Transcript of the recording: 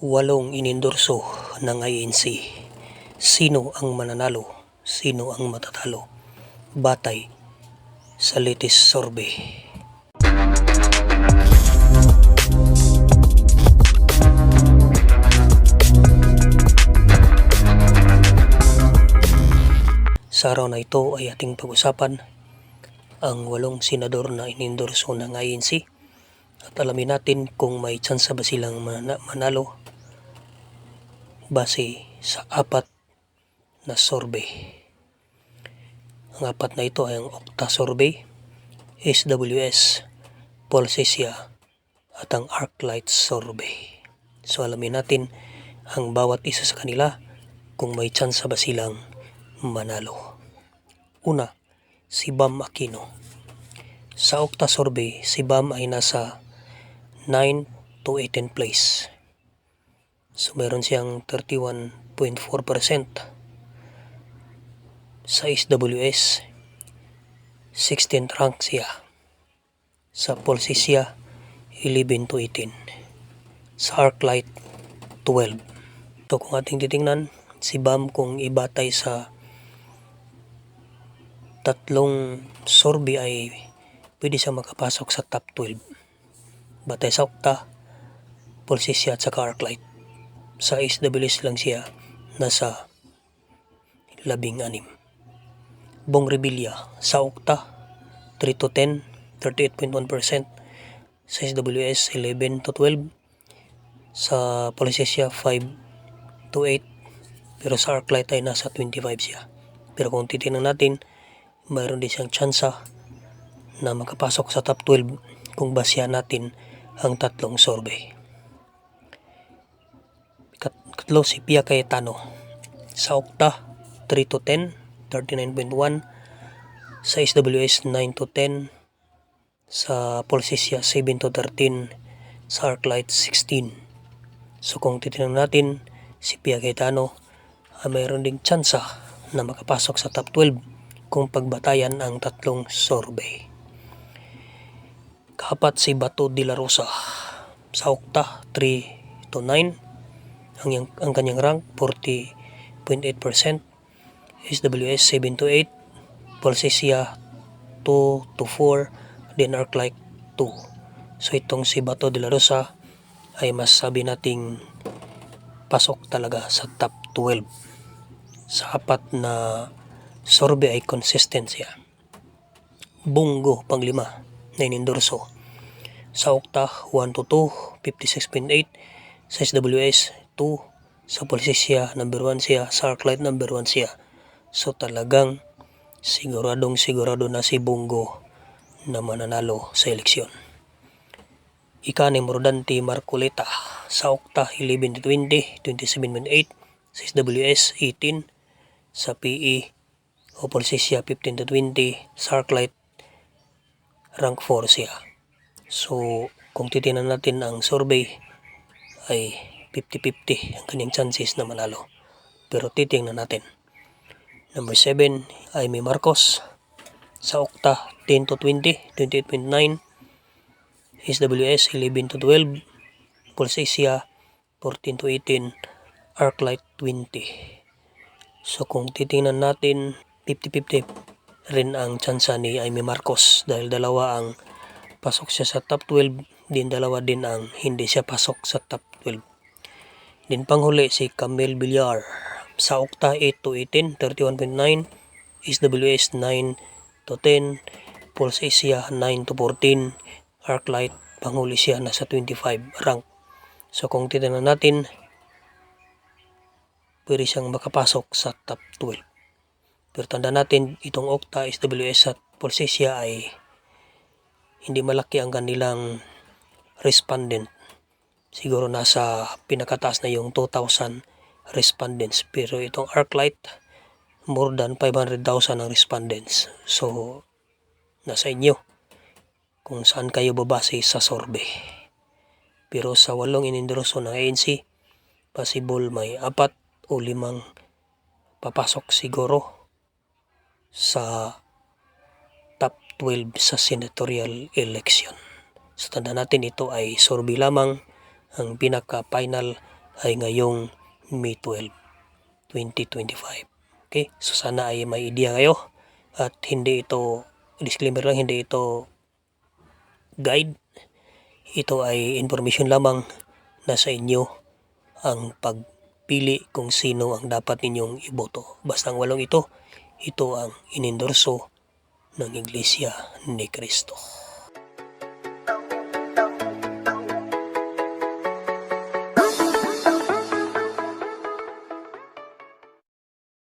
walong inendorso ng INC. Sino ang mananalo? Sino ang matatalo? Batay sa latest survey. Sa araw na ito ay ating pag-usapan ang walong senador na inendorso ng INC at alamin natin kung may tsansa ba silang mana- manalo base sa apat na survey. Ang apat na ito ay ang Okta survey, SWS, Polsesia at ang Arclight survey. So alamin natin ang bawat isa sa kanila kung may tsansa ba silang manalo. Una, si Bam Aquino. Sa Okta survey, si Bam ay nasa 9 to 18 place. So meron siyang 31.4%. Sa SWS, 16th rank siya. Sa Polsisia, 11 to 18. Sa Arclight, 12. So kung ating titingnan, si Bam kung ibatay sa tatlong survey ay pwede siya makapasok sa top 12. Batay sa Okta, Polsisia at saka Arclight. Sa SWS lang siya nasa labing anim. Bong Revilla sa Okta 3 to 10, 38.1%. Sa SWS 11 to 12. Sa Polsisia 5 to 8. Pero sa Arclight ay nasa 25 siya. Pero kung titingnan natin, mayroon din siyang tsansa na makapasok sa top 12 kung basya natin ang tatlong survey. Kat katlo si Pia Cayetano. Sa Okta 3 to 10 39.1 sa SWS 9 to 10 sa Polsisia 7 to 13 sa Arclight 16 so kung titingnan natin si Pia Cayetano ah, mayroon ding tsansa na makapasok sa top 12 kung pagbatayan ang tatlong survey. Kapat si Bato de la Rosa. Sa Okta 3 to 9 ang, ang kanyang rank 40.8% SWS 7 to 8 Polsisia 2 to 4 then Arclight 2 so itong si Bato de la Rosa ay mas sabi nating pasok talaga sa top 12 sa apat na survey ay consistent siya. Bungo panglima na inendorso. Sa Okta 1 to 2 56.8 sa SWS 2 sa Polsisia number 1 siya. Sa Arclight number 1 siya. So talagang siguradong sigurado na si Bungo na mananalo sa eleksyon. Ika ni Mordante Marcoleta sa Okta 11 to 20 27.8 sa SWS 18 sa PE o Polsisia 15 to 20 sa Arclight rank 4 siya. So, kung titingnan natin ang survey ay 50-50 ang kanyang chances na manalo. Pero titingnan natin. Number 7 ay may Marcos. Sa Okta 10 to 20, 28.9 SWS 11 to 12 Pulsesia 14 to 18 Arclight 20 So kung titingnan natin 50-50 rin ang tsansa ni Aimee Marcos dahil dalawa ang pasok siya sa top 12 din dalawa din ang hindi siya pasok sa top 12 din panghuli si Camille Villar. Sa Okta 8 to 18 31.9 SWS 9 to 10 Pulse Asia 9 to 14 Arclight panghuli siya nasa 25 rank. So kung titignan natin pwede siyang makapasok sa top 12 pero tanda natin itong Okta, SWS at Pulsesia ay hindi malaki ang kanilang respondent. Siguro nasa pinakataas na yung 2,000 respondents. Pero itong Arclight, more than 500,000 ang respondents. So, nasa inyo kung saan kayo babase sa survey. Pero sa walong inendorso ng ANC, possible may apat o limang papasok siguro sa top 12 sa senatorial election. So tanda natin ito ay survey lamang ang pinaka-final ay ngayong May 12, 2025. Okay, so sana ay may idea kayo at hindi ito, disclaimer lang, hindi ito guide. Ito ay information lamang na sa inyo ang pagpili kung sino ang dapat ninyong iboto. Basta ang walong ito, ito ang inendorso ng Iglesia ni Cristo.